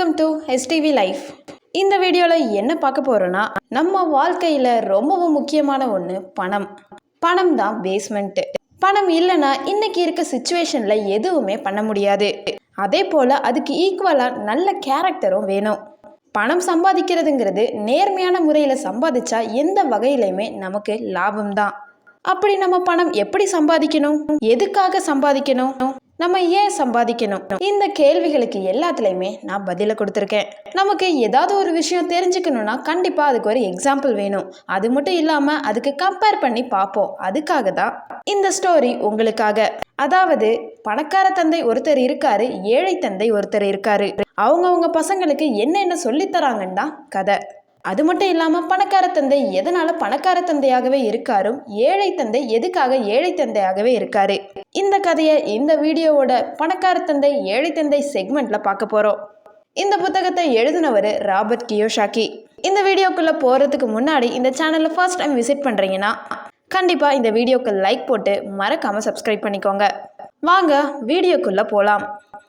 Welcome to STV life இந்த வீடியோவில் என்ன பார்க்க போகிறோன்னா நம்ம வாழ்க்கையில் ரொம்பவும் முக்கியமான ஒன்று பணம். பணம் தான் பேஸ்மெண்ட்டு பணம் இல்லைன்னா இன்னைக்கு இருக்க சுச்சுவேஷனில் எதுவுமே பண்ண முடியாது. அதே போல் அதுக்கு ஈக்குவலாக நல்ல கேரக்டரும் வேணும். பணம் சம்பாதிக்கிறதுங்கிறது நேர்மையான முறையில் சம்பாதிச்சா எந்த வகையிலையுமே நமக்கு லாபம் தான். அப்படி நம்ம பணம் எப்படி சம்பாதிக்கணும்? எதுக்காக சம்பாதிக்கணும்? நம்ம ஏன் சம்பாதிக்கணும்? இந்த கேள்விகளுக்கு எல்லாத்துலேயுமே நான் பதிலை கொடுத்துருக்கேன். நமக்கு ஏதாவது ஒரு விஷயம் தெரிஞ்சுக்கணும்னா கண்டிப்பாக அதுக்கு ஒரு எக்ஸாம்பிள் வேணும். அது மட்டும் இல்லாமல் அதுக்கு கம்பேர் பண்ணி பார்ப்போம். அதுக்காக தான் இந்த ஸ்டோரி உங்களுக்காக. அதாவது பணக்கார தந்தை ஒருத்தர் இருக்காரு ஏழை தந்தை ஒருத்தர் இருக்காரு. அவங்கவுங்க பசங்களுக்கு என்னென்ன சொல்லித்தராங்கன்னு தான் கதை. அது மட்டும் இல்லாமல் பணக்கார தந்தை எதனால பணக்கார தந்தையாகவே இருக்காரும்? ஏழை தந்தை எதுக்காக ஏழை தந்தையாகவே இருக்காரு? இந்த கதையை இந்த வீடியோவோட பணக்கார தந்தை ஏழை தந்தை செக்மெண்ட்ல பார்க்க போறோம். இந்த புத்தகத்தை எழுதினவர் ராபர்ட் கியோஷாக்கி. இந்த வீடியோக்குள்ள போறதுக்கு முன்னாடி இந்த சேனலை ஃபர்ஸ்ட் டைம் விசிட் பண்றீங்கன்னா கண்டிப்பா இந்த வீடியோக்கு லைக் போட்டு மறக்காம சப்ஸ்கிரைப் பண்ணிக்கோங்க. வாங்க வீடியோக்குள்ள போலாம்.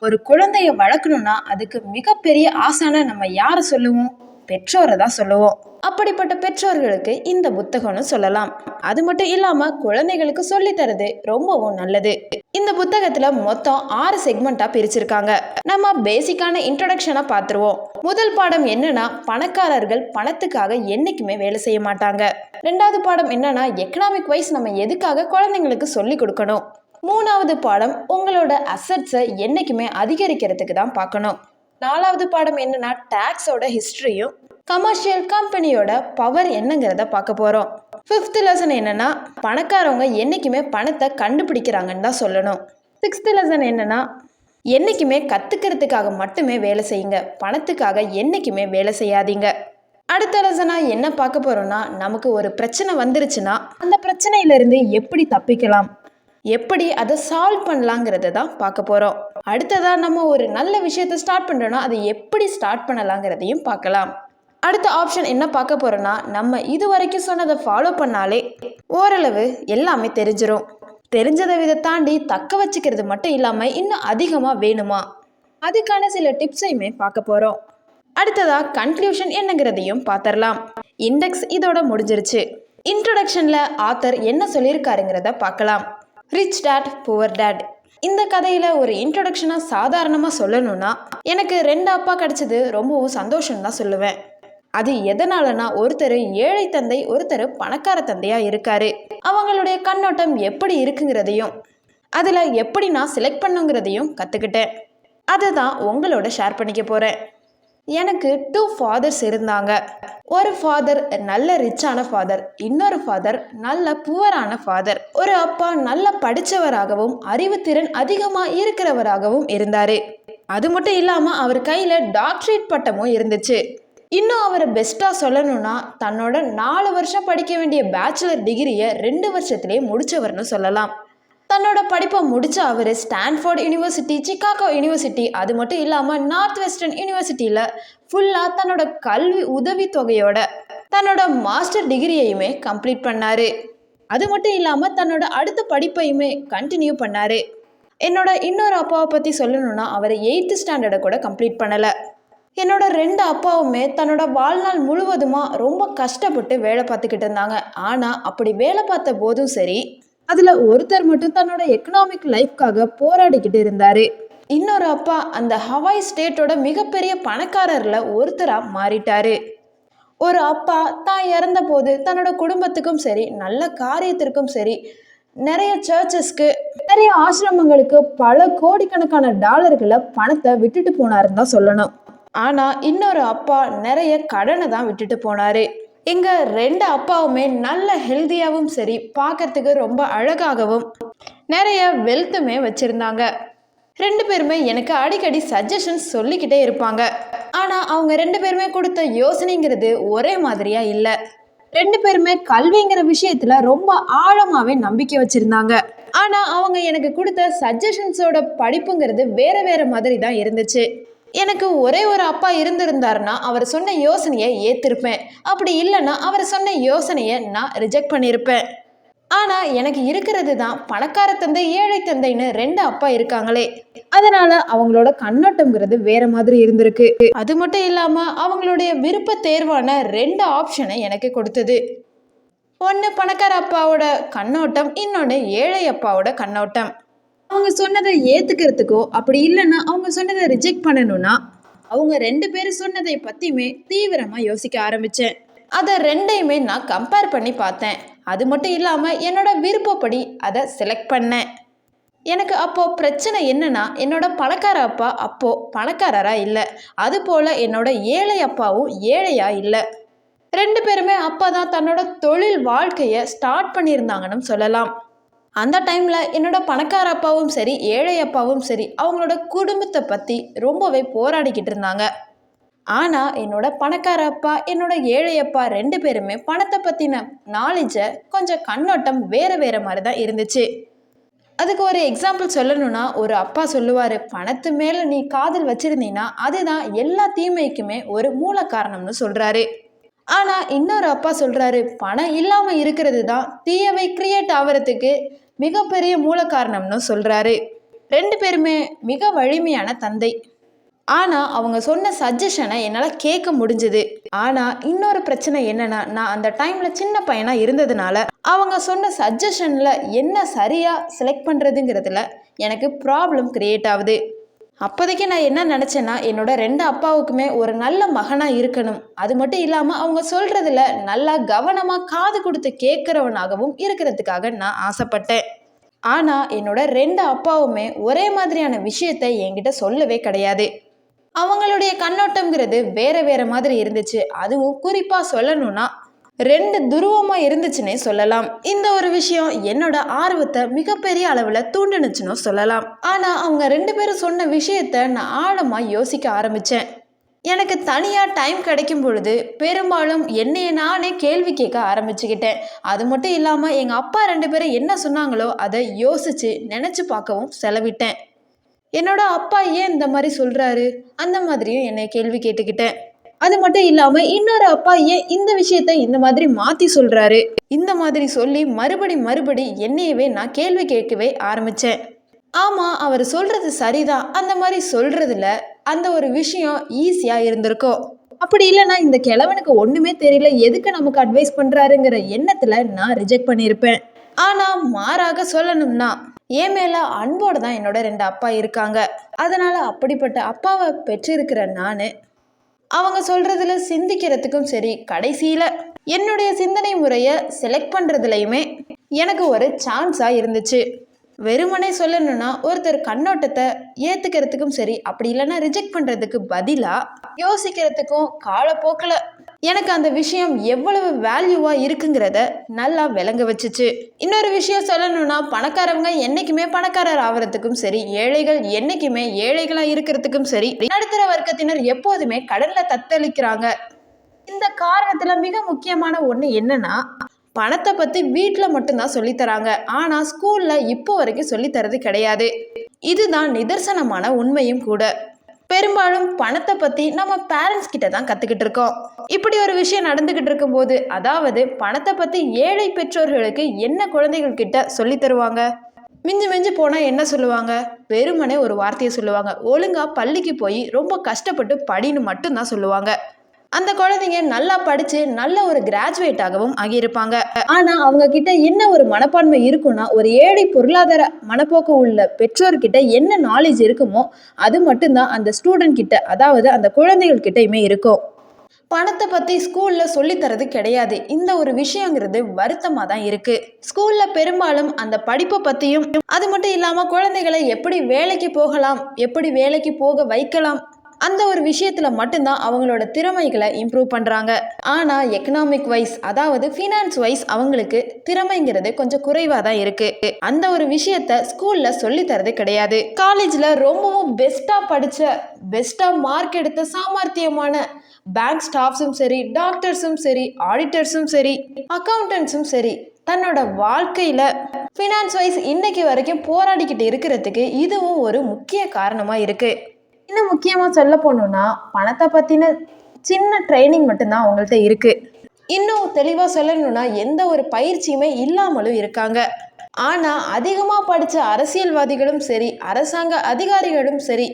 ஒரு குழந்தைய வளர்க்கணும்னா அதுக்கு மிகப்பெரிய ஆசான நம்ம யாரை சொல்லுவோம்? பெற்றோரை தான் சொல்லுவோம். அப்படிப்பட்ட பெற்றோர்களுக்கு இந்த புத்தகம்னு சொல்லலாம். அது மட்டும் இல்லாம குழந்தைகளுக்கு சொல்லித்தரது ரொம்பவும் நல்லது. இந்த புத்தகத்துல மொத்தம் ஆறு செக்மெண்டா பிரிச்சிருக்காங்க. நம்ம பேசிக்கான இன்ட்ரடக்ஷனை பார்த்துருவோம் முதல் பாடம் என்னன்னா பணக்காரர்கள் பணத்துக்காக என்னைக்குமே வேலை செய்ய மாட்டாங்க. ரெண்டாவது பாடம் என்னன்னா எக்கனாமிக் வைஸ் நம்ம எதுக்காக குழந்தைங்களுக்கு சொல்லி கொடுக்கணும்? மூணாவது பாடம் உங்களோட அசட்ஸை என்றைக்குமே அதிகரிக்கிறதுக்கு தான் பார்க்கணும். நாலாவது பாடம் என்னன்னா டேக்ஸோட ஹிஸ்ட்ரியும் கமர்ஷியல் கம்பெனியோட பவர் என்னங்கிறத பார்க்க போகிறோம் ஃபிஃப்த் லெசன் என்னன்னா பணக்காரவங்க என்றைக்குமே பணத்தை கண்டுபிடிக்கிறாங்கன்னு தான் சொல்லணும். சிக்ஸ்த் லெசன் என்னன்னா என்றைக்குமே கற்றுக்கிறதுக்காக மட்டுமே வேலை செய்யுங்க. பணத்துக்காக என்றைக்குமே வேலை செய்யாதீங்க. அடுத்த லெசனாக என்ன பார்க்க போகிறோம்னா நமக்கு ஒரு பிரச்சனை வந்துருச்சுன்னா அந்த பிரச்சனையிலேருந்து எப்படி தப்பிக்கலாம்? எப்படி அதை சால்வ் பண்ணலாங்கிறத தான் பார்க்க போகிறோம் அடுத்ததாக நம்ம ஒரு நல்ல விஷயத்தை ஸ்டார்ட் பண்ணுறோன்னா அதை எப்படி ஸ்டார்ட் பண்ணலாங்கிறதையும் பார்க்கலாம். அடுத்த ஆப்ஷன் என்ன பார்க்க போகிறோன்னா நம்ம இது வரைக்கும் சொன்னதை ஃபாலோ பண்ணாலே ஓரளவு எல்லாமே தெரிஞ்சிரும். தெரிஞ்சதை விதை தாண்டி தக்க வச்சுக்கிறது மட்டும் இல்லாமல் இன்னும் அதிகமாக வேணுமா? அதுக்கான சில டிப்ஸையுமே பார்க்க போகிறோம் அடுத்ததாக கன்க்ளூஷன் என்னங்கிறதையும் பார்த்துடலாம் இண்டெக்ஸ் இதோட முடிஞ்சிருச்சு. இன்ட்ரொடக்ஷனில் ஆத்தர் என்ன சொல்லியிருக்காருங்கிறத பார்க்கலாம். ரிச் டேட் புவர் டேட் இந்த கதையில் ஒரு இன்ட்ரடக்ஷனாக சாதாரணமாக சொல்லணும்னா எனக்கு ரெண்டு அப்பா கிடச்சது ரொம்பவும் சந்தோஷம் தான் சொல்லுவேன். அது எதனாலனா ஒருத்தர் ஏழை தந்தை ஒருத்தர் பணக்கார தந்தையாக இருக்காரு. அவங்களுடைய கண்ணோட்டம் எப்படி இருக்குங்கிறதையும் அதில் எப்படி நான் செலக்ட் பண்ணுங்கிறதையும் கற்றுக்கிட்டேன் அதை தான் உங்களோட ஷேர் பண்ணிக்க போகிறேன் எனக்கு டூ ஃபாதர்ஸ் இருந்தாங்க. ஒரு ஃபாதர் நல்ல ரிச்சான ஃபாதர் இன்னொரு ஃபாதர் நல்ல புவரான ஃபாதர் ஒரு அப்பா நல்ல படித்தவராகவும் அறிவுத்திறன் அதிகமாக இருக்கிறவராகவும் இருந்தார். அது மட்டும் இல்லாமல் அவர் கையில் டாக்டரேட் பட்டமும் இருந்துச்சு. இன்னும் அவரை பெஸ்ட்டாக சொல்லணும்னா தன்னோட நாலு வருஷம் படிக்க வேண்டிய பேச்சுலர் டிகிரியை ரெண்டு வருஷத்துலேயே முடித்தவர்னு சொல்லலாம். தன்னோட படிப்பை முடிச்ச அவர் ஸ்டான்ஃபோர்ட் யூனிவர்சிட்டி சிக்காகோ யூனிவர்சிட்டி அது மட்டும் இல்லாமல் நார்த் வெஸ்டர்ன் யூனிவர்சிட்டியில் ஃபுல்லாக தன்னோட கல்வி உதவித்தொகையோட தன்னோட மாஸ்டர் டிகிரியையுமே கம்ப்ளீட் பண்ணார். அது மட்டும் இல்லாமல் தன்னோட அடுத்த படிப்பையுமே கண்டினியூ பண்ணார். என்னோட இன்னொரு அப்பாவை பற்றி சொல்லணும்னா அவர் எயித்து ஸ்டாண்டர்டை கூட கம்ப்ளீட் பண்ணலை. என்னோட ரெண்டு அப்பாவுமே தன்னோட வாழ்நாள் முழுவதுமாக ரொம்ப கஷ்டப்பட்டு வேலை பார்த்துக்கிட்டு இருந்தாங்க. ஆனால் அப்படி வேலை பார்த்த போதும் சரி அதில் ஒருத்தர் மட்டும் தன்னோட எக்கனாமிக் லைஃப்காக போராடிக்கிட்டு இருந்தார். இன்னொரு அப்பா அந்த ஹவாய் ஸ்டேட்டோட மிகப்பெரிய பணக்காரரில் ஒருத்தராக மாறிட்டாரு. ஒரு அப்பா தான் இறந்தபோது தன்னோட குடும்பத்துக்கும் சரி நல்ல காரியத்திற்கும் சரி நிறைய சர்ச்சஸ்க்கு நிறைய ஆசிரமங்களுக்கு பல கோடிக்கணக்கான டாலர்களை பணத்தை விட்டுட்டு போனாருன்னு தான் சொல்லணும். ஆனால் இன்னொரு அப்பா நிறைய கடனை தான் விட்டுட்டு போனார். எங்கள் ரெண்டு அப்பாவுமே நல்ல ஹெல்த்தியாகவும் சரி பார்க்கறதுக்கு ரொம்ப அழகாகவும் நிறைய வெல்த்துமே வச்சுருந்தாங்க. ரெண்டு பேருமே எனக்கு அடிக்கடி சஜஷன்ஸ் சொல்லிக்கிட்டே இருப்பாங்க. ஆனால் அவங்க ரெண்டு பேருமே கொடுத்த யோசனைங்கிறது ஒரே மாதிரியாக இல்லை. ரெண்டு பேருமே கல்விங்கிற விஷயத்தில் ரொம்ப ஆழமாகவே நம்பிக்கை வச்சுருந்தாங்க. ஆனால் அவங்க எனக்கு கொடுத்த சஜஷன்ஸோட படிப்புங்கிறது வேறு வேறு மாதிரி தான் இருந்துச்சு. எனக்கு ஒரே ஒரு அப்பா இருந்திருந்தாருன்னா அவர் சொன்ன யோசனையை ஏற்றிருப்பேன் அப்படி இல்லைன்னா அவர் சொன்ன யோசனையை நான் ரிஜெக்ட் பண்ணியிருப்பேன் ஆனால் எனக்கு இருக்கிறது தான் பணக்கார தந்தை ஏழை தந்தைன்னு ரெண்டு அப்பா இருக்காங்களே. அதனால அவங்களோட கண்ணோட்டம்ங்கிறது வேற மாதிரி இருந்திருக்கு. அது மட்டும் இல்லாமல் அவங்களுடைய விருப்ப தேர்வான ரெண்டு ஆப்ஷனை எனக்கு கொடுத்தது. ஒன்று பணக்கார அப்பாவோட கண்ணோட்டம் இன்னொன்று ஏழை அப்பாவோட கண்ணோட்டம். அவங்க சொன்னதை ஏற்றுக்கிறதுக்கோ அப்படி இல்லைன்னா அவங்க சொன்னதை ரிஜெக்ட் பண்ணணும்னா அவங்க ரெண்டு பேரும் சொன்னதை பற்றியுமே தீவிரமாக யோசிக்க ஆரம்பித்தேன் அதை ரெண்டையுமே நான் கம்பேர் பண்ணி பார்த்தேன். அது மட்டும் இல்லாமல் என்னோட விருப்பப்படி அதை செலக்ட் பண்ணேன். எனக்கு அப்போ பிரச்சனை என்னன்னா என்னோட பணக்கார அப்பா அப்போ பணக்காரரா இல்லை. அது போல என்னோட ஏழை அப்பாவும் ஏழையா இல்லை. ரெண்டு பேருமே அப்பா தான் தன்னோட தொழில் வாழ்க்கையை ஸ்டார்ட் பண்ணியிருந்தாங்கன்னு சொல்லலாம். அந்த டைமில் என்னோட பணக்கார அப்பாவும் சரி ஏழை அப்பாவும் சரி அவங்களோட குடும்பத்தை பற்றி ரொம்பவே போராடிக்கிட்டு இருந்தாங்க. ஆனால் என்னோட பணக்கார அப்பா என்னோட ஏழை அப்பா ரெண்டு பேருமே பணத்தை பற்றின நாலேஜை கொஞ்சம் கண்ணோட்டம் வேறு வேறு மாதிரி தான் இருந்துச்சு. அதுக்கு ஒரு எக்ஸாம்பிள் சொல்லணும்னா ஒரு அப்பா சொல்லுவார் பணத்து மேலே நீ காதல் வச்சுருந்தீங்கன்னா அதுதான் எல்லா தீமைக்குமே ஒரு மூல காரணம்னு சொல்கிறாரு ஆனால் இன்னொரு அப்பா சொல்கிறாரு பணம் இல்லாமல் இருக்கிறது தான் தீயவை கிரியேட் ஆகிறதுக்கு மிகப்பெரிய மூல காரணம்னு சொல்கிறாரு ரெண்டு பேருமே மிக வலிமையான தந்தை. ஆனால் அவங்க சொன்ன சஜஷனை என்னால் கேட்க முடிஞ்சுது. ஆனால் இன்னொரு பிரச்சனை என்னென்னா நான் அந்த டைமில் சின்ன பையனாக இருந்ததுனால அவங்க சொன்ன சஜஷனில் என்ன சரியாக செலக்ட் பண்ணுறதுங்கிறதுல எனக்கு ப்ராப்ளம் க்ரியேட் ஆகுது அப்போதைக்கு நான் என்ன நினச்சேன்னா என்னோட ரெண்டு அப்பாவுக்குமே ஒரு நல்ல மகனாக இருக்கணும். அது மட்டும் இல்லாமல் அவங்க சொல்கிறதுல நல்லா கவனமாக காது கொடுத்து கேட்குறவனாகவும் இருக்கிறதுக்காக நான் ஆசைப்பட்டேன். ஆனால் என்னோட ரெண்டு அப்பாவுமே ஒரே மாதிரியான விஷயத்தை என்கிட்ட சொல்லவே கிடையாது. அவங்களுடைய கண்ணோட்டங்கிறது வேற வேற மாதிரி இருந்துச்சு. அதுவும் குறிப்பாக சொல்லணும்னா ரெண்டு துருவமாக இருந்துச்சுன்னே சொல்லலாம். இந்த ஒரு விஷயம் என்னோட ஆர்வத்தை மிகப்பெரிய அளவில் தூண்டுனுச்சுன்னு சொல்லலாம். ஆனால் அவங்க ரெண்டு பேரும் சொன்ன விஷயத்த நான் ஆழமாக யோசிக்க ஆரம்பித்தேன் எனக்கு தனியாக டைம் கிடைக்கும் பொழுது பெரும்பாலும் என்னைய நானே கேள்வி கேட்க ஆரம்பிச்சுக்கிட்டேன். அது மட்டும் இல்லாமல் எங்கள் அப்பா ரெண்டு பேரும் என்ன சொன்னாங்களோ அதை யோசித்து நினச்சி பார்க்கவும் செலவிட்டேன். என்னோட அப்பா ஏன் இந்த மாதிரி சொல்கிறாரு அந்த மாதிரியும் என்னை கேள்வி கேட்டுக்கிட்டேன். அது மட்டும் இல்லாமல் இன்னொரு அப்பா ஏன் இந்த விஷயத்த இந்த மாதிரி மாற்றி சொல்கிறாரு இந்த மாதிரி சொல்லி மறுபடி மறுபடி என்னையவே நான் கேள்வி கேட்கவே ஆரம்பித்தேன் ஆமாம் அவர் சொல்கிறது சரிதான். அந்த மாதிரி சொல்கிறதுல அந்த ஒரு விஷயம் ஈஸியாக இருந்திருக்கும். அப்படி இல்லைன்னா இந்த கிழவனுக்கு ஒன்றுமே தெரியல. எதுக்கு நமக்கு அட்வைஸ் பண்ணுறாருங்கிற எண்ணத்தில் நான் ரிஜெக்ட் பண்ணியிருப்பேன். ஆனால் மாறாக சொல்லணும்னா என் மேலே அன்போடு தான் என்னோட ரெண்டு அப்பா இருக்காங்க. அதனால் அப்படிப்பட்ட அப்பாவை பெற்றிருக்கிற நான் அவங்க சொல்கிறதுல சிந்திக்கிறதுக்கும் சரி கடைசியில் என்னுடைய சிந்தனை முறையை செலக்ட் பண்ணுறதுலையுமே எனக்கு ஒரு சான்ஸாக இருந்துச்சு. வெறுமனே சொல்லணும்னா ஒருத்தர் கண்ணோட்டத்தை ஏற்றுக்கிறதுக்கும் சரி அப்படி இல்லைன்னா ரிஜெக்ட் பண்ணுறதுக்கு பதிலாக யோசிக்கிறதுக்கும் காலப்போக்கில் எனக்கு அந்த விஷயம் எவ்வளவு வேல்யூவாக இருக்குங்கிறத நல்லா விளங்க வச்சுச்சு. இன்னொரு விஷயம் சொல்லணும்னா பணக்காரவங்க என்றைக்குமே பணக்காரர் ஆகிறதுக்கும் சரி ஏழைகள் என்றைக்குமே ஏழைகளாக இருக்கிறதுக்கும் சரி நடுத்தர வர்க்கத்தினர் எப்போதுமே கடலில் தத்தளிக்கிறாங்க. இந்த காரணத்தில் மிக முக்கியமான ஒன்று என்னன்னா பணத்தை பற்றி வீட்டில் மட்டும்தான் சொல்லித்தராங்க ஆனால் ஸ்கூலில் இப்போ வரைக்கும் சொல்லித்தரது கிடையாது. இதுதான் நிதர்சனமான உண்மையும் கூட. பெரும்பாலும் பணத்தை பற்றி நம்ம பேரண்ட்ஸ் கிட்ட தான் கற்றுக்கிட்டு இருக்கோம். இப்படி ஒரு விஷயம் நடந்துக்கிட்டு இருக்கும்போது அதாவது பணத்தை பற்றி ஏழை பெற்றோர்களுக்கு என்ன குழந்தைகள் கிட்ட சொல்லி தருவாங்க? மிஞ்சி மிஞ்சி போனால் என்ன சொல்லுவாங்க? வெறுமனே ஒரு வார்த்தையை சொல்லுவாங்க. ஒழுங்காக பள்ளிக்கு போய் ரொம்ப கஷ்டப்பட்டு படின்னு மட்டும்தான் சொல்லுவாங்க. அந்த குழந்தைங்க நல்லா படித்து நல்ல ஒரு கிராஜுவேட்டாகவும் ஆகியிருப்பாங்க. ஆனால் அவங்க கிட்ட என்ன ஒரு மனப்பான்மை இருக்குன்னா ஒரு ஏழை பொருளாதார மனப்போக்கு உள்ள பெற்றோர்கிட்ட என்ன நாலேஜ் இருக்குமோ அது மட்டும்தான் அந்த ஸ்டூடெண்ட் கிட்ட அதாவது அந்த குழந்தைகள் கிட்டயுமே இருக்கும். பணத்தை பற்றி ஸ்கூலில் சொல்லித்தரது கிடையாது. இந்த ஒரு விஷயங்கிறது வருத்தமாக தான் இருக்குது ஸ்கூலில் பெரும்பாலும் அந்த படிப்பை பற்றியும் அது மட்டும் இல்லாமல் குழந்தைகளை எப்படி வேலைக்கு போகலாம் எப்படி வேலைக்கு போக வைக்கலாம் அந்த ஒரு விஷயத்தில் மட்டும்தான் அவங்களோட திறமைகளை இம்ப்ரூவ் பண்ணுறாங்க ஆனால் எக்கனாமிக் வைஸ் அதாவது ஃபினான்ஸ் வைஸ் அவங்களுக்கு திறமைங்கிறது கொஞ்சம் குறைவாக தான் இருக்குது அந்த ஒரு விஷயத்த ஸ்கூலில் சொல்லி தரது கிடையாது. காலேஜில் ரொம்பவும் பெஸ்ட்டாக படித்த பெஸ்ட்டாக மார்க் எடுத்த சாமர்த்தியமான பேங்க் ஸ்டாஃப்ஸும் சரி டாக்டர்ஸும் சரி ஆடிட்டர்ஸும் சரி அக்கௌண்டன்ஸும் சரி தன்னோட வாழ்க்கையில் ஃபினான்ஸ் வைஸ் இன்னைக்கு வரைக்கும் போராடிக்கிட்டு இருக்கிறதுக்கு இதுவும் ஒரு முக்கிய காரணமாக இருக்குது இன்னும் முக்கியமாக சொல்ல போகணுன்னா பணத்தை பற்றின சின்ன ட்ரைனிங் மட்டும்தான் அவங்கள்ட்ட இருக்குது இன்னும் தெளிவாக சொல்லணும்னா எந்த ஒரு பயிற்சியுமே இல்லாமலும் இருக்காங்க. ஆனால் அதிகமாக படித்த அரசியல்வாதிகளும் சரி அரசாங்க அதிகாரிகளும் சரி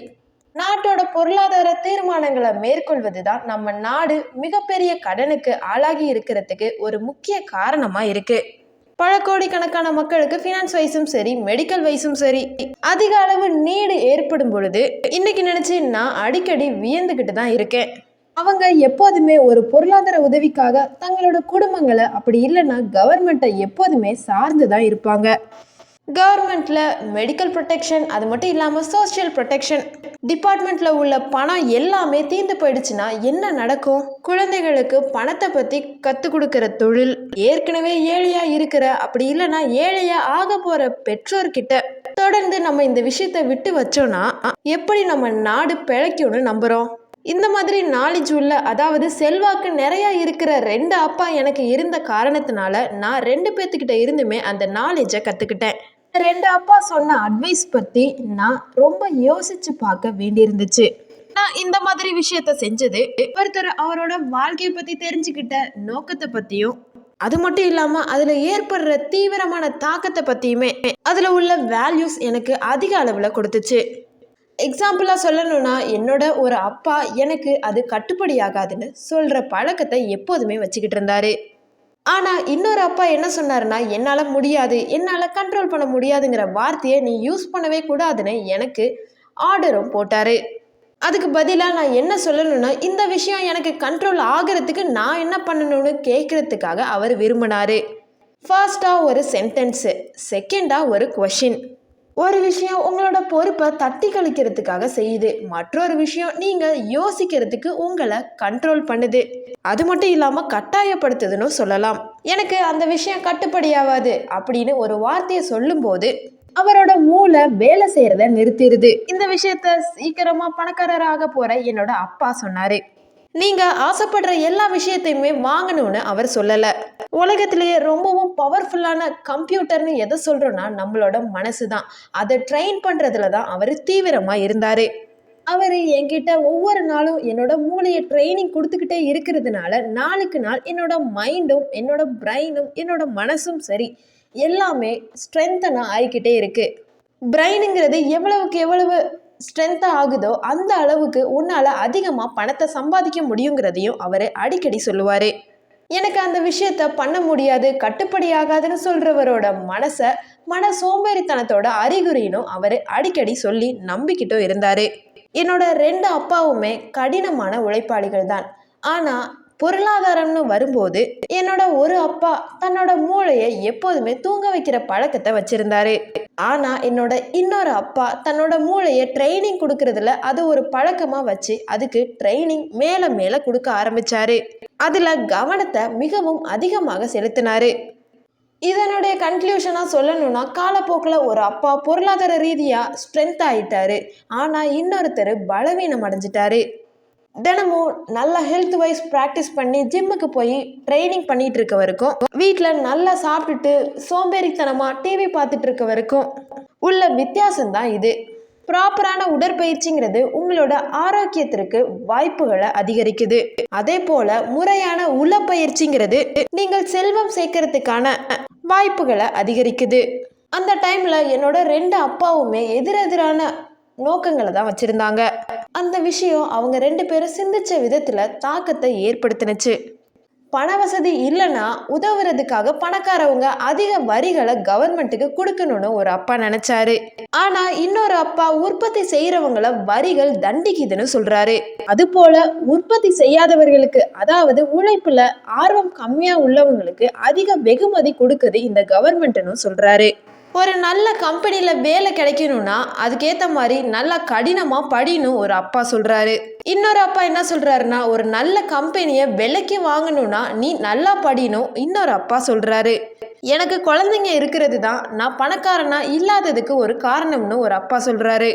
நாட்டோட பொருளாதார தீர்மானங்களை மேற்கொள்வது தான் நம்ம நாடு மிகப்பெரிய கடனுக்கு ஆளாகி இருக்கிறதுக்கு ஒரு முக்கிய காரணமாக இருக்குது பல கோடிக்கணக்கான மக்களுக்கு ஃபினான்ஸ் வைஸும் சரி மெடிக்கல் வைஸும் சரி அதிக அளவு நீடு ஏற்படும் பொழுது இன்னைக்கு நினச்சி நான் அடிக்கடி வியந்துக்கிட்டு தான் இருக்கேன். அவங்க எப்போதுமே ஒரு பொருளாதார உதவிக்காக தங்களோட குடும்பங்களை அப்படி இல்லைன்னா கவர்மெண்ட்டை எப்போதுமே சார்ந்து தான் இருப்பாங்க. கவர்மெண்ட்டில் மெடிக்கல் ப்ரொடெக்ஷன் அது மட்டும் இல்லாமல் சோஷியல் ப்ரொடெக்ஷன் டிபார்ட்மெண்ட்டில் உள்ள பணம் எல்லாமே தீர்ந்து போயிடுச்சுன்னா என்ன நடக்கும்? குழந்தைகளுக்கு பணத்தை பற்றி கற்றுக் கொடுக்குற தொழில் ஏற்கனவே ஏழையாக இருக்கிற அப்படி இல்லைன்னா ஏழையாக ஆக போகிற பெற்றோர்கிட்ட தொடர்ந்து நம்ம இந்த விஷயத்தை விட்டு வச்சோன்னா எப்படி நம்ம நாடு பிழைக்கும்னு நம்புகிறோம் இந்த மாதிரி நாலேஜ் உள்ள அதாவது செல்வாக்கு நிறையா இருக்கிற ரெண்டு அப்பா எனக்கு இருந்த காரணத்தினால நான் ரெண்டு பேர்த்துக்கிட்ட இருந்துமே அந்த நாலேஜை கற்றுக்கிட்டேன் ரெண்டு அப்பா சொன்ன அட்வைஸ் பற்றி நான் ரொம்ப யோசிச்சு பார்க்க வேண்டியிருந்துச்சு. நான் இந்த மாதிரி விஷயத்த செஞ்சது ஒருத்தர் அவரோட வாழ்க்கையை பற்றி தெரிஞ்சுக்கிட்ட நோக்கத்தை பற்றியும் அது மட்டும் இல்லாமல் அதில் ஏற்படுற தீவிரமான தாக்கத்தை பற்றியுமே அதில் உள்ள வேல்யூஸ் எனக்கு அதிக அளவில் கொடுத்துச்சு. எக்ஸாம்பிளாக சொல்லணும்னா என்னோட ஒரு அப்பா எனக்கு அது கட்டுப்படியாகாதுன்னு சொல்கிற பழக்கத்தை எப்போதுமே வச்சுக்கிட்டு இருந்தாரு. ஆனால் இன்னொரு அப்பா என்ன சொன்னாருன்னா என்னால் முடியாது என்னால் கண்ட்ரோல் பண்ண முடியாதுங்கிற வார்த்தையை நீ யூஸ் பண்ணவே கூடாதுன்னு எனக்கு ஆர்டரும் போட்டார். அதுக்கு பதிலாக நான் என்ன சொல்லணும்னா இந்த விஷயம் எனக்கு கண்ட்ரோல் ஆகிறதுக்கு நான் என்ன பண்ணணும்னு கேட்குறதுக்காக அவர் விரும்பினார். ஃபர்ஸ்டாக ஒரு சென்டென்ஸு செகண்டாக ஒரு கொஷின் ஒரு விஷயம் உங்களோட பொறுப்பை தட்டி கழிக்கிறதுக்காக செய்யுது மற்றொரு விஷயம் நீங்கள் யோசிக்கிறதுக்கு உங்களை கண்ட்ரோல் பண்ணுது. அது மட்டும் இல்லாமல் கட்டாயப்படுத்துதுன்னு சொல்லலாம். எனக்கு அந்த விஷயம் கட்டுப்படியாவாது அப்படின்னு ஒரு வார்த்தையை சொல்லும்போது அவரோட மூளை வேலை செய்யறத நிறுத்திடுது. இந்த விஷயத்த சீக்கிரமா பணக்காரராக போற என்னோட அப்பா சொன்னாரு. நீங்க ஆசைப்படுற எல்லா விஷயத்தையுமே வாங்கணும்னு அவர் சொல்லல. உலகத்திலேயே ரொம்பவும் பவர்ஃபுல்லான கம்ப்யூட்டர்னு எதை சொல்றோம்னா நம்மளோட மனசு தான் அதை ட்ரெயின் பண்றதுல தான் அவர் தீவிரமா இருந்தாரு. அவர் என்கிட்ட ஒவ்வொரு நாளும் என்னோட மூளையை ட்ரைனிங் கொடுத்துக்கிட்டே இருக்கிறதுனால நாளுக்கு நாள் என்னோட மைண்டும் என்னோட பிரெயினும் என்னோட மனசும் சரி எல்லாமே ஸ்ட்ரென்த்தனாக ஆகிக்கிட்டே இருக்குது பிரெயினுங்கிறது எவ்வளவுக்கு எவ்வளவு ஸ்ட்ரென்த்தாக ஆகுதோ அந்த அளவுக்கு உன்னால் அதிகமாக பணத்தை சம்பாதிக்க முடியுங்கிறதையும் அவர் அடிக்கடி சொல்லுவார். எனக்கு அந்த விஷயத்த பண்ண முடியாது கட்டுப்படி ஆகாதுன்னு சொல்கிறவரோட மனசை மன சோம்பேறித்தனத்தோட அறிகுறினும் அவர் அடிக்கடி சொல்லி நம்பிக்கிட்டும் இருந்தார். என்னோட ரெண்டு அப்பாவுமே கடினமான உழைப்பாளிகள் தான் ஆனால் பொருளாதாரம்னு வரும்போது என்னோட ஒரு அப்பா தன்னோட மூளையை எப்போதுமே தூங்க வைக்கிற பழக்கத்தை வச்சிருந்தாரு. ஆனா என்னோட இன்னொரு அப்பா தன்னோட மூளையை ட்ரைனிங் கொடுக்கறதுல அது ஒரு பழக்கமா வச்சு அதுக்கு ட்ரைனிங் மேல மேல கொடுக்க ஆரம்பிச்சாரு. அதுல கவனத்தை மிகவும் அதிகமாக செலுத்தினாரு. இதனுடைய கன்க்ளூஷனாக சொல்லணும்னா காலப்போக்கில் ஒரு அப்பா பொருளாதார ரீதியாக ஸ்ட்ரென்த் ஆகிட்டாரு ஆனால் இன்னொருத்தர் பலவீனம் அடைஞ்சிட்டாரு. தினமும் நல்ல ஹெல்த் வைஸ் ப்ராக்டிஸ் பண்ணி ஜிம்முக்கு போய் ட்ரைனிங் பண்ணிட்டு இருக்க வரைக்கும் வீட்டில் நல்லா சாப்பிட்டுட்டு சோம்பேறித்தனமாக டிவி பார்த்துட்டு இருக்க வரைக்கும் உள்ள வித்தியாசம்தான் இது. ப்ராப்பரான உடற்பயிற்சிங்கிறது உங்களோட ஆரோக்கியத்திற்கு வாய்ப்புகளை அதிகரிக்குது. அதே போல முறையான உளப்பயிற்சிங்கிறது நீங்கள் செல்வம் சேர்க்கறதுக்கான வாய்ப்புகளை அதிகரிக்குது. அந்த டைமில் என்னோட ரெண்டு அப்பாவுமே எதிரெதிரான நோக்கங்களை தான் வச்சுருந்தாங்க. அந்த விஷயம் அவங்க ரெண்டு பேரும் சிந்திச்ச விதத்தில் தாக்கத்தை ஏற்படுத்தினுச்சு. பண வசதி இல்லைன்னா உதவுறதுக்காக பணக்காரவங்க அதிக வரிகளை கவர்மெண்ட்டுக்கு கொடுக்கணும்னு ஒரு அப்பா நினைச்சாரு. ஆனா இன்னொரு அப்பா உற்பத்தி செய்யறவங்கள வரிகள் தண்டிக்குதுன்னு சொல்றாரு. அது போல உற்பத்தி செய்யாதவர்களுக்கு அதாவது உழைப்புல ஆர்வம் கம்மியா உள்ளவங்களுக்கு அதிக வெகுமதி கொடுக்குது இந்த கவர்மெண்ட்னு சொல்றாரு. ஒரு நல்ல கம்பெனியில் வேலை கிடைக்கணும்னா அதுக்கேற்ற மாதிரி நல்லா கடினமாக படிணும் ஒரு அப்பா சொல்கிறாரு இன்னொரு அப்பா என்ன சொல்கிறாருன்னா ஒரு நல்ல கம்பெனியை விலைக்கு வாங்கணும்னா நீ நல்லா படினும் இன்னொரு அப்பா சொல்கிறாரு எனக்கு குழந்தைங்க இருக்கிறது தான் நான் பணக்காரனா இல்லாததுக்கு ஒரு காரணம்னு ஒரு அப்பா சொல்கிறாரு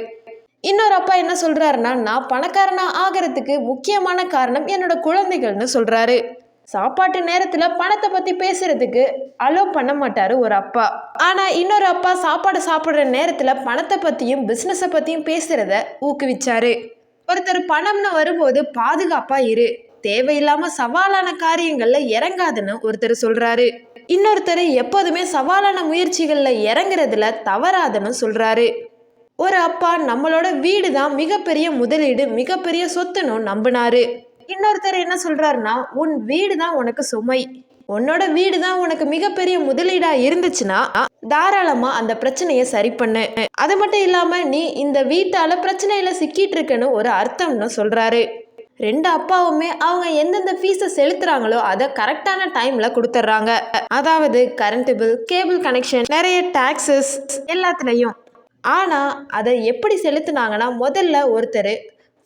இன்னொரு அப்பா என்ன சொல்கிறாருன்னா நான் பணக்காரனா ஆகிறதுக்கு முக்கியமான காரணம் என்னோட குழந்தைகள்னு சொல்கிறாரு சாப்பாட்டு நேரத்தில் பணத்தை பற்றி பேசுறதுக்கு அலோவ் பண்ண மாட்டார் ஒரு அப்பா. ஆனால் இன்னொரு அப்பா சாப்பாடு சாப்பிட்ற நேரத்தில் பணத்தை பற்றியும் பிஸ்னஸை பற்றியும் பேசுகிறத ஊக்குவிச்சாரு. ஒருத்தர் பணம்னு வரும்போது பாதுகாப்பாக இரு. தேவையில்லாம சவாலான காரியங்கள்ல இறங்காதுன்னு ஒருத்தர் சொல்றாரு. இன்னொருத்தர் எப்போதுமே சவாலான முயற்சிகளில் இறங்குறதுல தவறாதுன்னு சொல்கிறாரு ஒரு அப்பா நம்மளோட வீடு தான் மிகப்பெரிய முதலீடு மிகப்பெரிய சொத்துன்னு நம்பினாரு. இன்னொருத்தர் என்ன சொல்றாருன்னா உன் வீடு தான் உனக்கு சுமை. உன்னோட வீடு தான் உனக்கு மிகப்பெரிய முதலீடா இருந்துச்சுன்னா தாராளமா அந்த பிரச்சனையை சரி பண்ணு. அது மட்டும் இல்லாம நீ இந்த வீட்டால பிரச்சனையில சிக்கிட்டு இருக்கன்னு ஒரு அர்த்தம்னு சொல்றாரு. ரெண்டு அப்பாவுமே அவங்க எந்தெந்த ஃபீஸை செலுத்துறாங்களோ அதை கரெக்டான டைம்ல கொடுத்துட்றாங்க. அதாவது கரண்ட் பில் கேபிள் கனெக்ஷன் நிறைய டாக்ஸஸ் எல்லாத்துலேயும். ஆனால் அதை எப்படி செலுத்துனாங்கன்னா முதல்ல ஒருத்தர்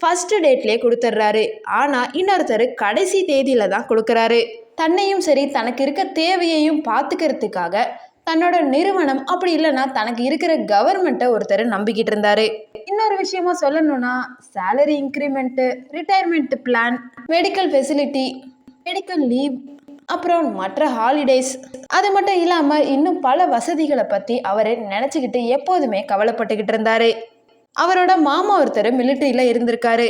ஃபஸ்ட்டு டேட்லேயே கொடுத்துட்றாரு ஆனால் இன்னொருத்தர் கடைசி தேதியில் தான் கொடுக்குறாரு. தன்னையும் சரி தனக்கு இருக்க தேவையையும் பார்த்துக்கிறதுக்காக தன்னோட நிறுவனம் அப்படி இல்லைன்னா தனக்கு இருக்கிற கவர்மெண்ட்டை ஒருத்தர் நம்பிக்கிட்டு இருந்தாரு. இன்னொரு விஷயமா சொல்லணும்னா salary increment retirement plan medical facility medical leave அப்புறம் மற்ற ஹாலிடேஸ் அது மட்டும் இல்லாமல் இன்னும் பல வசதிகளை பற்றி அவர் நினச்சிக்கிட்டு எப்போதுமே கவலைப்பட்டுக்கிட்டு இருந்தாரு. அவரோட மாமா ஒருத்தர் மிலிட்ரியில் இருந்திருக்காரு.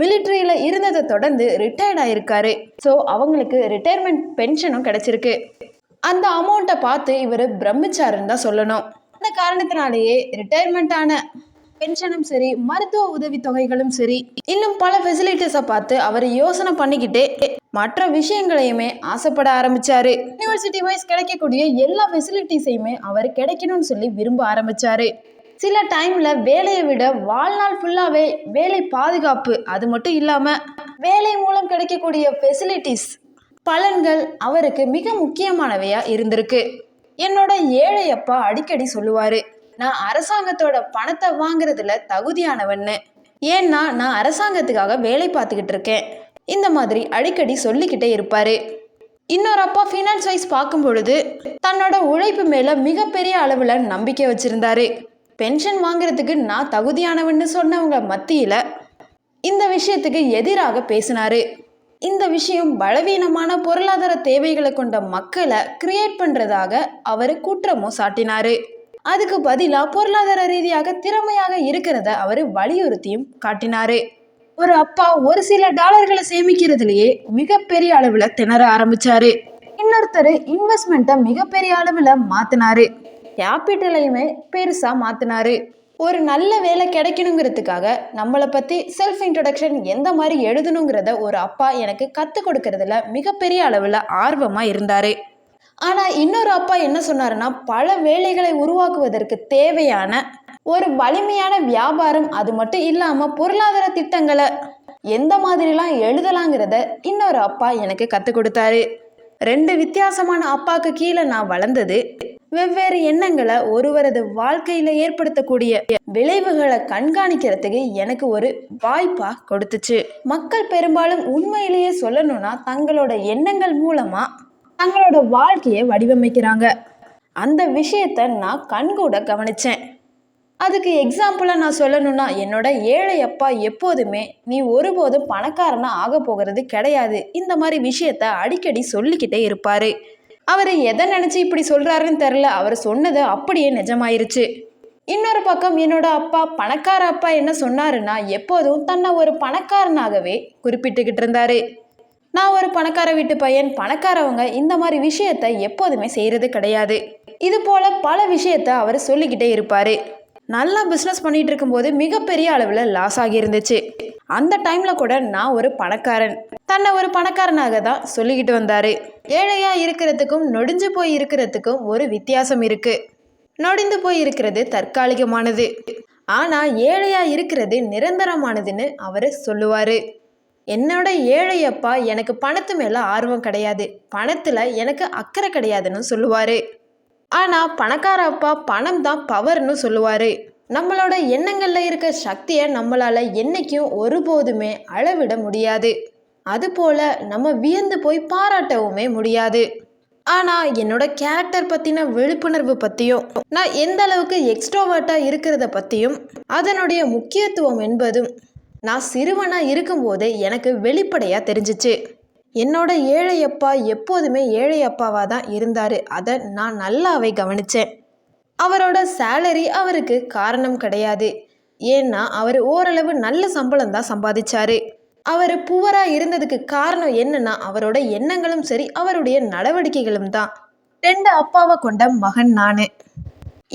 மிலிட்ரியில் இருந்ததை தொடர்ந்து ரிட்டையர்ட் ஆயிருக்காரு. ஸோ அவங்களுக்கு ரிட்டையர்மெண்ட் பென்ஷனும் கிடச்சிருக்கு. அந்த அமௌண்ட்டை பார்த்து இவர் பிரமிச்சாருன்னு தான் சொல்லணும். அந்த காரணத்தினாலேயே ரிட்டையர்மெண்ட் ஆன பென்ஷனும் சரி மருத்துவ உதவி தொகைகளும் சரி இன்னும் பல ஃபெசிலிட்டிஸை பார்த்து அவர் யோசனை பண்ணிக்கிட்டே மற்ற விஷயங்களையுமே ஆசைப்பட ஆரம்பிச்சாரு. யூனிவர்சிட்டி வைஸ் கிடைக்கக்கூடிய எல்லா ஃபெசிலிட்டிஸையுமே அவர் கிடைக்கணும்னு சொல்லி விரும்ப ஆரம்பிச்சாரு. சில டைமில் வேலையை விட வாழ்நாள் ஃபுல்லாகவே வேலை பாதுகாப்பு அது மட்டும் இல்லாமல் வேலை மூலம் கிடைக்கக்கூடிய ஃபெசிலிட்டிஸ் பலன்கள் அவருக்கு மிக முக்கியமானவையாக இருந்திருக்கு. என்னோட ஏழை அப்பா அடிக்கடி சொல்லுவார் நான் அரசாங்கத்தோட பணத்தை வாங்குறதுல தகுதியானவன்னு. ஏன்னா நான் அரசாங்கத்துக்காக வேலை பார்த்துக்கிட்டு இருக்கேன். இந்த மாதிரி அடிக்கடி சொல்லிக்கிட்டே இருப்பார். இன்னொரு அப்பா ஃபினான்ஸ் வைஸ் பார்க்கும் பொழுது தன்னோட உழைப்பு மேலே மிகப்பெரிய அளவில் நம்பிக்கை வச்சுருந்தாரு. பென்ஷன் வாங்குறதுக்கு நான் தகுதியானவன்னு சொன்னவங்க மத்தியில் இந்த விஷயத்துக்கு எதிராக பேசினாரு. இந்த விஷயம் பலவீனமான பொருளாதார தேவைகளை கொண்ட மக்களை கிரியேட் பண்ணுறதாக அவர் குற்றமும் சாட்டினாரு. அதுக்கு பதிலாக பொருளாதார ரீதியாக திறமையாக இருக்கிறத அவர் வலியுறுத்தியும் காட்டினாரு. ஒரு அப்பா ஒரு சில டாலர்களை சேமிக்கிறதுலயே மிகப்பெரிய அளவில் திணற ஆரம்பிச்சாரு. இன்னொருத்தர் இன்வெஸ்ட்மெண்ட்டை மிகப்பெரிய அளவில் மாத்தினாரு. கேபிட்டலையுமே பெருசாக மாற்றினாரு ஒரு நல்ல வேலை கிடைக்கணுங்கிறதுக்காக நம்மளை பற்றி செல்ஃப் இன்ட்ரடக்ஷன் எந்த மாதிரி எழுதணுங்கிறத ஒரு அப்பா எனக்கு கற்றுக் கொடுக்கறதுல மிகப்பெரிய அளவில் ஆர்வமாக இருந்தார். ஆனால் இன்னொரு அப்பா என்ன சொன்னாருன்னா பல வேலைகளை உருவாக்குவதற்கு தேவையான ஒரு வலிமையான வியாபாரம் அது மட்டும் இல்லாமல் பொருளாதார திட்டங்களை எந்த மாதிரிலாம் எழுதலாங்கிறத இன்னொரு அப்பா எனக்கு கற்றுக் கொடுத்தாரு. ரெண்டு வித்தியாசமான அப்பாவுக்கு கீழே நான் வளர்ந்தது வெவ்வேறு எண்ணங்களை ஒருவரது வாழ்க்கையில் ஏற்படுத்தக்கூடிய விளைவுகளை கண்காணிக்கிறதுக்கு எனக்கு ஒரு வாய்ப்பா கொடுத்துச்சு. மக்கள் பெரும்பாலும் உண்மையிலேயே சொல்லணும்னா தங்களோட எண்ணங்கள் மூலமா தங்களோட வாழ்க்கையை வடிவமைக்கிறாங்க. அந்த விஷயத்த நான் கண்கூட கவனிச்சேன். அதுக்கு எக்ஸாம்பிளாக நான் சொல்லணும்னா என்னோட ஏழை அப்பா எப்போதுமே நீ ஒருபோதும் பணக்காரனா ஆக போகிறது கிடையாது. இந்த மாதிரி விஷயத்த அடிக்கடி சொல்லிக்கிட்டே இருப்பார். அவர் எதை நினச்சி இப்படி சொல்கிறாருன்னு தெரில அவர் சொன்னது அப்படியே நிஜமாயிருச்சு. இன்னொரு பக்கம் என்னோட அப்பா பணக்கார அப்பா என்ன சொன்னாருன்னா எப்போதும் தன்னை ஒரு பணக்காரனாகவே குறிப்பிட்டுக்கிட்டு இருந்தாரு. நான் ஒரு பணக்கார வீட்டு பையன் பணக்காரவங்க இந்த மாதிரி விஷயத்த எப்போதுமே செய்கிறது கிடையாது. இது போல பல விஷயத்த அவர் சொல்லிக்கிட்டே இருப்பார். நல்லா பிஸ்னஸ் பண்ணிட்டு இருக்கும்போது மிகப்பெரிய அளவில் லாஸ் ஆகியிருந்துச்சு. அந்த டைமில் கூட நான் ஒரு பணக்காரன். தன்னை ஒரு பணக்காரனாக தான் சொல்லிக்கிட்டு வந்தார். ஏழையாக இருக்கிறதுக்கும் நொடிஞ்சு போய் இருக்கிறதுக்கும் ஒரு வித்தியாசம் இருக்குது நொடிந்து போய் இருக்கிறது தற்காலிகமானது. ஆனால் ஏழையாக இருக்கிறது நிரந்தரமானதுன்னு அவர் சொல்லுவார். என்னோட ஏழையப்பா எனக்கு பணத்து மேலே ஆர்வம் கிடையாது. பணத்தில் எனக்கு அக்கறை கிடையாதுன்னு சொல்லுவார். ஆனால் பணக்கார அப்பா பணம் தான் பவர்னு சொல்லுவார். நம்மளோட எண்ணங்களில் இருக்க சக்தியை நம்மளால் என்றைக்கும் ஒருபோதுமே அளவிட முடியாது. அதுபோல் நம்ம வியந்து போய் பாராட்டவுமே முடியாது. ஆனால் என்னோட கேரக்டர் பற்றின விழிப்புணர்வு பற்றியும் நான் எந்த அளவுக்கு எக்ஸ்ட்ரோவர்ட்டாக இருக்கிறத பற்றியும் அதனுடைய முக்கியத்துவம் என்பதும் நான் சிறுவனாக இருக்கும்போதே எனக்கு வெளிப்படையாக தெரிஞ்சிச்சு. என்னோட ஏழையப்பா எப்போதுமே ஏழையப்பாவாக தான் இருந்தார். அதை நான் நல்லாவே கவனித்தேன் அவரோட சேலரி அவருக்கு காரணம் கிடையாது. ஏன்னா அவர் ஓரளவு நல்ல சம்பளம் தான் சம்பாதிச்சாரு. அவர் புவராக இருந்ததுக்கு காரணம் என்னன்னா அவரோட எண்ணங்களும் சரி அவருடைய நடவடிக்கைகளும் தான். ரெண்டு அப்பாவை கொண்ட மகன் நான்.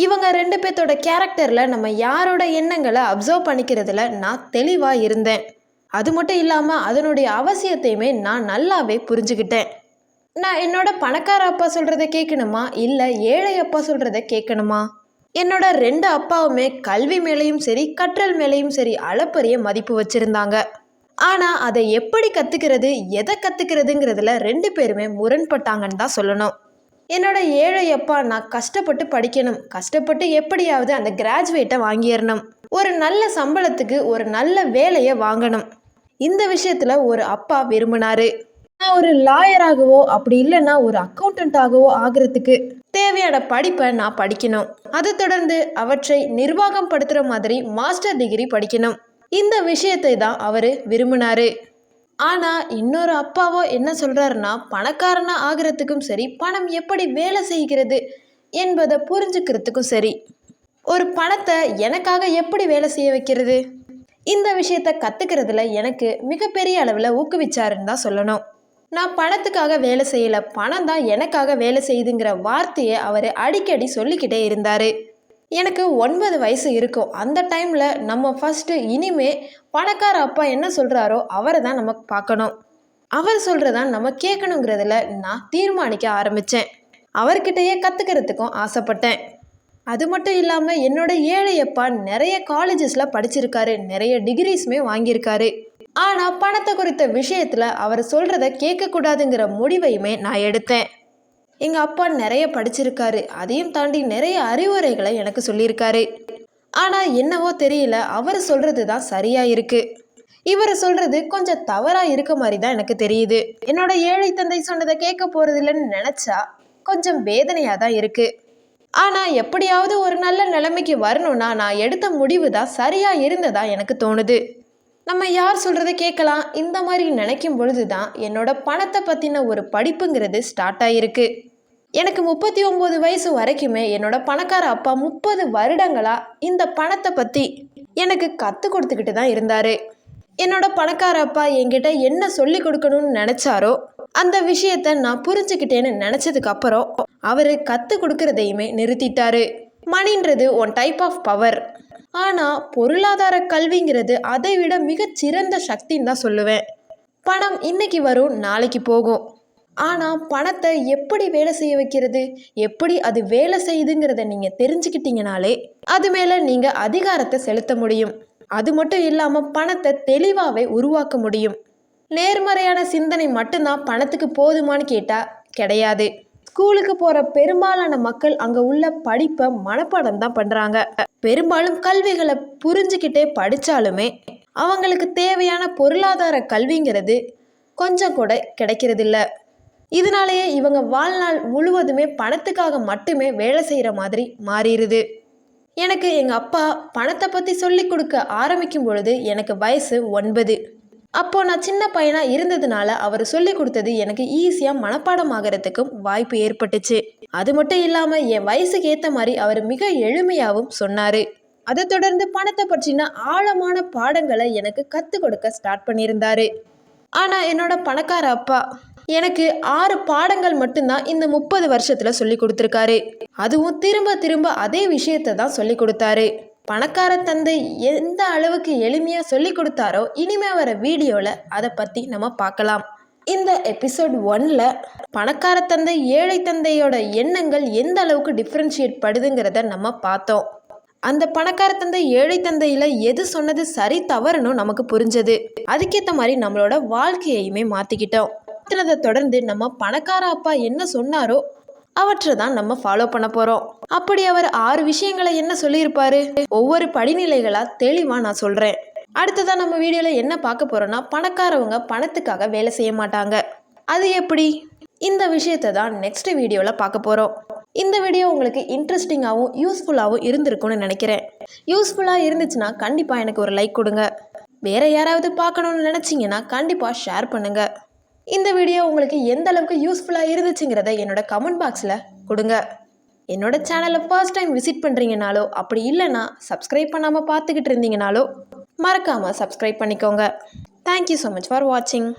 இவங்க ரெண்டு பேர்த்தோட கேரக்டரில் நம்ம யாரோட எண்ணங்களை அப்சர்வ் பண்ணிக்கிறதுல நான் தெளிவாக இருந்தேன். அது மட்டும் இல்லாமல் அதனுடைய அவசியத்தையுமே நான் நல்லாவே புரிஞ்சுக்கிட்டேன் நான் என்னோட பணக்கார அப்பா சொல்கிறத கேட்கணுமா? இல்லை ஏழை அப்பா சொல்கிறத கேட்கணுமா? என்னோட ரெண்டு அப்பாவுமே கல்வி மேலேயும் சரி கற்றல் மேலேயும் சரி அளப்பரிய மதிப்பு வச்சுருந்தாங்க. ஆனால் அதை எப்படி கற்றுக்கிறது எதை கற்றுக்கிறதுங்கிறதுல ரெண்டு பேருமே முரண்பட்டாங்கன்னு தான் சொல்லணும். என்னோட ஏழை அப்பா நான் கஷ்டப்பட்டு படிக்கணும். கஷ்டப்பட்டு எப்படியாவது அந்த கிராஜுவேட்டை வாங்கிடணும். ஒரு நல்ல சம்பளத்துக்கு ஒரு நல்ல வேலையை வாங்கணும். இந்த விஷயத்தில் ஒரு அப்பா விரும்பினார். நான் ஒரு லாயராகவோ அப்படி இல்லைன்னா ஒரு அக்கௌண்டண்ட்டாகவோ ஆகிறதுக்கு தேவையான படிப்பை நான் படிக்கணும். அதை தொடர்ந்து அவற்றை நிர்வாகம் படுத்துகிற மாதிரி மாஸ்டர் டிகிரி படிக்கணும். இந்த விஷயத்தை தான் அவர் விரும்பினாரு. ஆனால் இன்னொரு அப்பாவோ என்ன சொல்கிறாருன்னா பணக்காரனாக ஆகிறதுக்கும் சரி பணம் எப்படி வேலை செய்கிறது என்பதை புரிஞ்சுக்கிறதுக்கும் சரி. ஒரு பணத்தை எனக்காக எப்படி வேலை செய்ய வைக்கிறது? இந்த விஷயத்த கற்றுக்கிறதுல எனக்கு மிகப்பெரிய அளவில் ஊக்குவிச்சாருன்னு தான் சொல்லணும். நான் பணத்துக்காக வேலை செய்யலை பணம் தான் எனக்காக வேலை செய்யுதுங்கிற வார்த்தையை அவர் அடிக்கடி சொல்லிக்கிட்டே இருந்தார். எனக்கு ஒன்பது வயசு இருக்கும். அந்த டைமில் நம்ம ஃபஸ்ட்டு இனிமே பணக்கார அப்பா என்ன சொல்கிறாரோ அவரை தான் நம்ம பார்க்கணும். அவர் சொல்கிறதான் நம்ம கேட்கணுங்கிறதுல நான் தீர்மானிக்க ஆரம்பித்தேன் அவர்கிட்டயே கற்றுக்கிறதுக்கும் ஆசைப்பட்டேன். அது மட்டும் இல்லாமல் என்னோட ஏழையப்பா நிறைய காலேஜஸில் படிச்சிருக்காரு. நிறைய டிகிரிஸுமே வாங்கியிருக்காரு. ஆனால் பணத்தை குறித்த விஷயத்தில் அவர் சொல்கிறத கேட்கக்கூடாதுங்கிற முடிவையுமே நான் எடுத்தேன். எங்கள் அப்பா நிறைய படிச்சிருக்காரு. அதையும் தாண்டி நிறைய அறிவுரைகளை எனக்கு சொல்லியிருக்காரு. ஆனால் என்னவோ தெரியல அவர் சொல்கிறது தான் சரியாக இருக்குது இவர் சொல்கிறது கொஞ்சம் தவறாக இருக்க மாதிரி தான் எனக்கு தெரியுது. என்னோட ஏழை தந்தை சொன்னதை கேட்க போகிறதில்லன்னு நினச்சா கொஞ்சம் வேதனையாக தான் இருக்குது ஆனால் எப்படியாவது ஒரு நல்ல நிலைமைக்கு வரணும்னா நான் எடுத்த முடிவு தான் சரியாக இருந்ததா எனக்கு தோணுது. நம்ம யார் சொல்கிறத கேட்கலாம். இந்த மாதிரி நினைக்கும் பொழுது தான் என்னோட பணத்தை பற்றின ஒரு படிப்புங்கிறது ஸ்டார்ட் ஆகிருக்கு எனக்கு முப்பத்தி ஒம்பது வயசு வரைக்குமே என்னோட பணக்கார அப்பா முப்பது வருடங்களாக இந்த பணத்தை பற்றி எனக்கு கற்றுக் கொடுத்துக்கிட்டு தான் இருந்தார். என்னோட பணக்கார அப்பா என்கிட்ட என்ன சொல்லி கொடுக்கணும்னு நினச்சாரோ அந்த விஷயத்த நான் புரிஞ்சுக்கிட்டேன்னு நினச்சதுக்கு அப்புறம் அவர் கற்றுக் கொடுக்கறதையுமே நிறுத்திட்டாரு. மணின்றது ஒன் டைப் ஆஃப் பவர் ஆனால் பொருளாதார கல்விங்கிறது அதை விட மிகச்சிறந்த சக்தின்னு தான் சொல்லுவேன். பணம் இன்னைக்கு வரும் நாளைக்கு போகும். ஆனால் பணத்தை எப்படி வேலை செய்ய வைக்கிறது எப்படி அது வேலை செய்யுதுங்கிறத நீங்கள் தெரிஞ்சுக்கிட்டீங்கனாலே அது மேலே நீங்கள் அதிகாரத்தை செலுத்த முடியும். அது மட்டும் இல்லாமல் பணத்தை தெளிவாகவே உருவாக்க முடியும். நேர்மறையான சிந்தனை மட்டும்தான் பணத்துக்கு போதுமான்னு கேட்டால் கிடையாது. ஸ்கூலுக்கு போகிற பெரும்பாலான மக்கள் அங்கே உள்ள படிப்பை மனப்பாடம் தான் பண்ணுறாங்க பெரும்பாலும் கல்விகளை புரிஞ்சுக்கிட்டே படித்தாலுமே அவங்களுக்கு தேவையான பொருளாதார கல்விங்கிறது கொஞ்சம் கூட கிடைக்கிறதில்ல. இதனாலேயே இவங்க வாழ்நாள் முழுவதுமே பணத்துக்காக மட்டுமே வேலை செய்கிற மாதிரி மாறிடுது. எனக்கு எங்கள் அப்பா பணத்தை பற்றி சொல்லி கொடுக்க ஆரம்பிக்கும் பொழுது எனக்கு வயசு ஒன்பது. அப்போது நான் சின்ன பையனாக இருந்ததுனால அவர் சொல்லி கொடுத்தது எனக்கு ஈஸியாக மனப்பாடம் ஆகிறதுக்கும் வாய்ப்பு ஏற்பட்டுச்சு. அது மட்டும் இல்லாமல் என் வயசுக்கு ஏற்ற மாதிரி அவர் மிக எளிமையாகவும் சொன்னார். அதை தொடர்ந்து பணத்தை பற்றின ஆழமான பாடங்களை எனக்கு கற்றுக் கொடுக்க ஸ்டார்ட் பண்ணியிருந்தாரு. ஆனால் என்னோட பணக்கார அப்பா எனக்கு ஆறு பாடங்கள் மட்டும்தான் இந்த முப்பது வருஷத்தில் சொல்லி கொடுத்துருக்காரு. அதுவும் திரும்ப திரும்ப அதே விஷயத்தை தான் சொல்லி கொடுத்தாரு. பணக்கார தந்தை எந்த அளவுக்கு எளிமையாக சொல்லி கொடுத்தாரோ இனிமே வர வீடியோவில் அதை பற்றி நம்ம பார்க்கலாம். இந்த எபிசோட் ஒன்ல பணக்கார தந்தை ஏழை தந்தையோட எண்ணங்கள் எந்த அளவுக்கு டிஃப்ரென்ஷியேட் படுதுங்கிறத நம்ம பார்த்தோம். அந்த பணக்கார தந்தை ஏழை தந்தையில் எது சொன்னது சரி தவறுனும் நமக்கு புரிஞ்சது. அதுக்கேற்ற மாதிரி நம்மளோட வாழ்க்கையையுமே மாற்றிக்கிட்டோம் மாற்றினதை தொடர்ந்து நம்ம பணக்கார அப்பா என்ன சொன்னாரோ அவற்றை தான் நம்ம ஃபாலோ பண்ண போகிறோம் அப்படி அவர் ஆறு விஷயங்களை என்ன சொல்லியிருப்பாரு? ஒவ்வொரு படிநிலைகளாக தெளிவாக நான் சொல்கிறேன் அடுத்ததான் நம்ம வீடியோவில் என்ன பார்க்க போகிறோன்னா பணக்காரவங்க பணத்துக்காக வேலை செய்ய மாட்டாங்க. அது எப்படி? இந்த விஷயத்தை தான் நெக்ஸ்ட் வீடியோவில் பார்க்க போகிறோம் இந்த வீடியோ உங்களுக்கு இன்ட்ரெஸ்டிங்காகவும் யூஸ்ஃபுல்லாகவும் இருந்திருக்கும்னு நினைக்கிறேன். யூஸ்ஃபுல்லாக இருந்துச்சுன்னா கண்டிப்பாக எனக்கு ஒரு லைக் கொடுங்க. வேறு யாராவது பார்க்கணுன்னு நினச்சிங்கன்னா கண்டிப்பாக ஷேர் பண்ணுங்கள் இந்த வீடியோ உங்களுக்கு எந்த அளவுக்கு யூஸ்ஃபுல்லாக இருந்துச்சுங்கிறத என்னோட கமெண்ட் பாக்ஸில் கொடுங்க. என்னோட சேனலை ஃபர்ஸ்ட் டைம் விசிட் பண்ணுறீங்கனாலோ அப்படி இல்லைன்னா சப்ஸ்கிரைப் பண்ணாமல் பார்த்துக்கிட்டு இருந்தீங்கனாலோ மறக்காமல் சப்ஸ்கிரைப் பண்ணிக்கோங்க. தேங்க்யூ ஸோ மச் ஃபார் வாட்சிங்